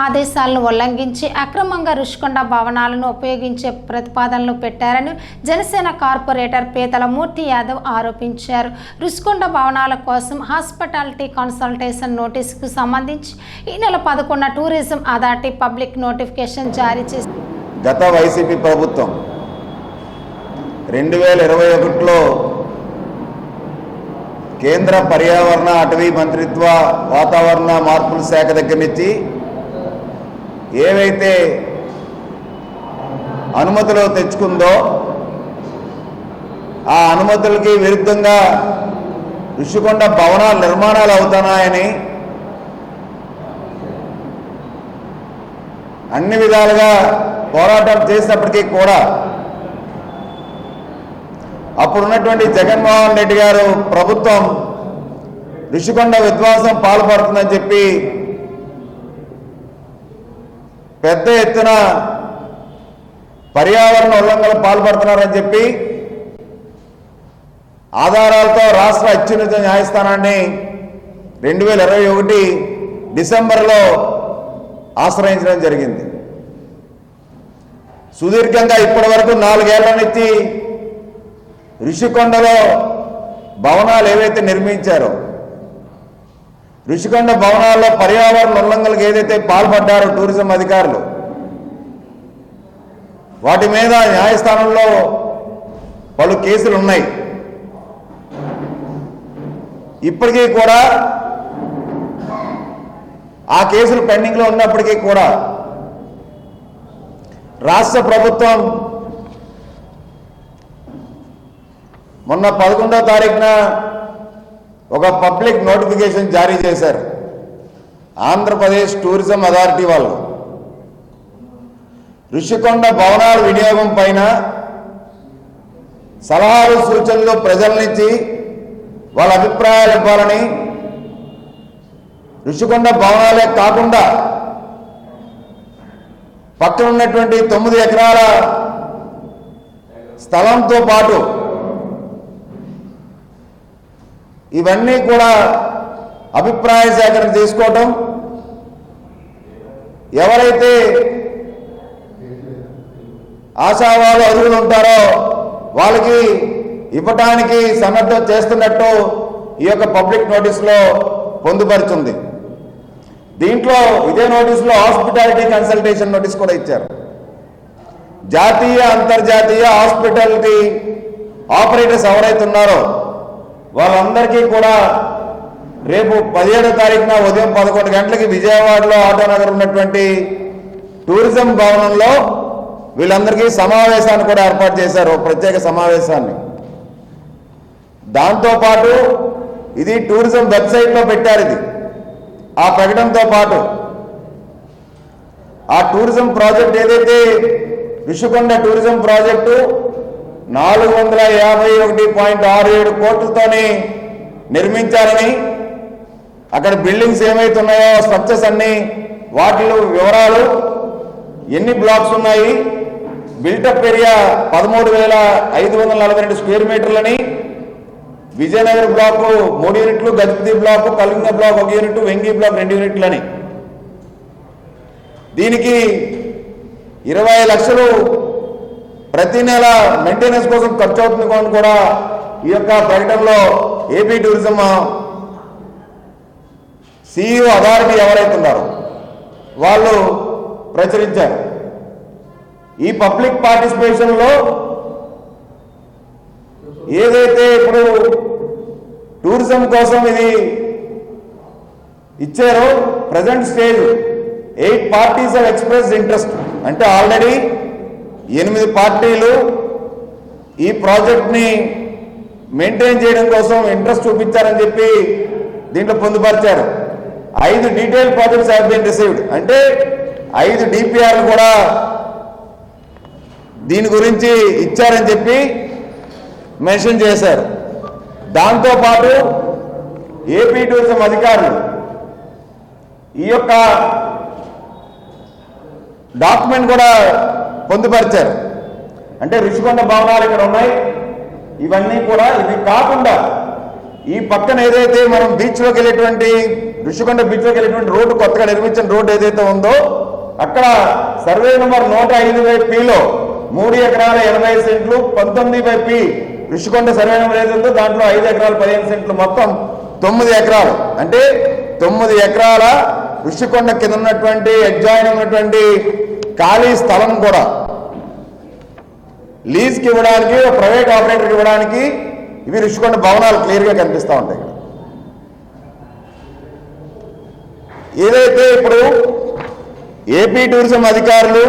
ఆదేశాలను ఉల్లంఘించి అక్రమంగా రుషికొండ భవనాలను ఉపయోగించే ప్రతిపాదనలు పెట్టారని జనసేన కార్పొరేటర్ పీతల మూర్తి యాదవ్ ఆరోపించారు. రుషికొండ భవనాల కోసం హాస్పిటాలిటీ కన్సల్టేషన్ నోటీసుకు సంబంధించి ఈ నెల పదకొండున టూరిజం అథారిటీ పబ్లిక్ నోటిఫికేషన్ జారీ చేసి గత వైసీపీ ప్రభుత్వం రెండు వేల ఇరవై ఒకటిలో కేంద్ర పర్యావరణ అటవీ మంత్రిత్వ వాతావరణ మార్పుల శాఖ దగ్గర నుంచి ఏవైతే అనుమతులు తెచ్చుకుందో ఆ అనుమతులకి విరుద్ధంగా ఋషికొండ భవనాల నిర్మాణాలు అవుతున్నాయని అన్ని విధాలుగా పోరాటం చేసినప్పటికీ కూడా అప్పుడున్నటువంటి జగన్మోహన్ రెడ్డి గారు ప్రభుత్వం ఋషికొండ విధ్వంసం పాల్పడుతుందని చెప్పి పెద్ద ఎత్తున పర్యావరణ ఉల్లంఘన పాల్పడుతున్నారని చెప్పి ఆధారాలతో రాష్ట్ర అత్యున్నత న్యాయస్థానాన్ని రెండు వేల ఇరవై ఒకటి డిసెంబర్లో ఆశ్రయించడం జరిగింది. సుదీర్ఘంగా ఇప్పటి వరకు నాలుగేళ్ళ నుంచి ఋషికొండలో భవనాలు ఏవైతే నిర్మించారో ఋషికొండ భవనాల్లో పర్యావరణ ఉల్లంఘనలకు ఏదైతే పాల్పడ్డారో టూరిజం అధికారులు వాటి మీద న్యాయస్థానంలో పలు కేసులు ఉన్నాయి. ఇప్పటికీ కూడా ఆ కేసులు పెండింగ్లో ఉన్నప్పటికీ కూడా రాష్ట్ర ప్రభుత్వం మొన్న పదకొండో తారీఖున ఒక పబ్లిక్ నోటిఫికేషన్ జారీ చేశారు. ఆంధ్రప్రదేశ్ టూరిజం అథారిటీ వాళ్ళు. ఋషికొండ భవనాల వినియోగం పైన సలహాలు సూచనలు ప్రజల నుంచి వాళ్ళ అభిప్రాయాలు ఇవ్వాలని ఋషికొండ భవనాలే కాకుండా పక్కన ఉన్నటువంటి తొమ్మిది ఎకరాల స్థలంతో పాటు ఇవన్నీ కూడా అభిప్రాయ సేకరణ తీసుకోవటం. ఎవరైతే ఆశావాలు అర్హులు ఉంటారో వాళ్ళకి ఇవ్వటానికి సన్నద్ధం చేస్తున్నట్టు ఈ యొక్క పబ్లిక్ నోటీసులో పొందుపరుచుంది. దీంట్లో ఇదే నోటీసులో హాస్పిటాలిటీ కన్సల్టేషన్ నోటీస్ కూడా ఇచ్చారు. జాతీయ అంతర్జాతీయ హాస్పిటాలిటీ ఆపరేటర్స్ ఎవరైతే ఉన్నారో వాళ్ళందరికీ కూడా రేపు పదిహేడో తారీఖున ఉదయం పదకొండు గంటలకి విజయవాడలో ఆటోనగర్ ఉన్నటువంటి టూరిజం భవనంలో వీళ్ళందరికీ సమావేశాన్ని కూడా ఏర్పాటు చేశారు ఓ ప్రత్యేక సమావేశాన్ని. దాంతోపాటు ఇది టూరిజం వెబ్సైట్లో పెట్టారు ఇది. ఆ ప్రకటనతో పాటు ఆ టూరిజం ప్రాజెక్ట్ ఏదైతే విషుకొండ టూరిజం ప్రాజెక్టు నాలుగు వందల యాభై ఒకటి పాయింట్ ఆరు ఏడు కోట్లతోని నిర్మించాలని అక్కడ బిల్డింగ్స్ ఏమైతున్నాయో స్ట్రక్చర్స్ అన్ని వాటిలో వివరాలు ఎన్ని బ్లాక్స్ ఉన్నాయి బిల్టప్ ఏరియా పదమూడు వేల ఐదు వందల నలభై రెండు స్క్వేర్ మీటర్లని విజయనగర్ బ్లాక్ మూడు యూనిట్లు గజపతి బ్లాక్ కళింగ బ్లాక్ ఒక యూనిట్ వెంగి బ్లాక్ రెండు యూనిట్లని. దీనికి ఇరవై లక్షలు ప్రతి నెల మెయింటెనెన్స్ కోసం ఖర్చు అవుతుంది కానీ కూడా ఈ యొక్క ప్రకటనలో ఏపీ టూరిజం సిఇఓ అథారిటీ ఎవరైతే ఉన్నారో వాళ్ళు ప్రచురించారు. ఈ పబ్లిక్ పార్టిసిపేషన్లో ఏదైతే ఇప్పుడు టూరిజం కోసం ఇది ఇచ్చారో present stage eight parties of express interest అంటే ఆల్రెడీ ఎనిమిది పార్టీలు ఈ ప్రాజెక్ట్ని మెయింటైన్ చేయడం కోసం ఇంట్రెస్ట్ చూపించారని చెప్పి దీంట్లో పొందుపరిచారు. ఐదు detail projects have been received అంటే ఐదు డిపిఆర్లు కూడా దీని గురించి ఇచ్చారని చెప్పి మెన్షన్ చేశారు. దాంతోపాటు ఏపీ టూరిజం అధికారులు ఈ యొక్క డాక్యుమెంట్ కూడా పొందుపరిచారు. అంటే ఋషికొండ భవనాలు ఇక్కడ ఉన్నాయి. ఇవన్నీ కూడా ఇవి కాకుండా ఈ పక్కన ఏదైతే మనం బీచ్లోకి వెళ్ళేటువంటి ఋషికొండ బీచ్లోకి వెళ్ళేటువంటి రోడ్డు కొత్తగా నిర్మించిన రోడ్డు ఏదైతే ఉందో అక్కడ సర్వే నెంబర్ నూట ఐదు బై పిలో మూడు ఎకరాల ఎనభై సెంట్లు పంతొమ్మిది by P Rushikonda survey number ఏదైతే దాంట్లో ఐదు ఎకరాలు పదిహేను సెంట్లు మొత్తం తొమ్మిది ఎకరాలు. అంటే తొమ్మిది ఎకరాల ఋషికొండ కింద ఉన్నటువంటి ఎగ్జాయిన్ ఉన్నటువంటి ఖాళీ స్థలం కూడా. లీజ్కి ఇవ్వడానికి ప్రైవేట్ ఆపరేటర్కి ఇవ్వడానికి ఇవి ఋషికొండ భవనాలు క్లియర్గా కనిపిస్తూ ఉంటాయి ఏదైతే ఇప్పుడు ఏపీ టూరిజం అధికారులు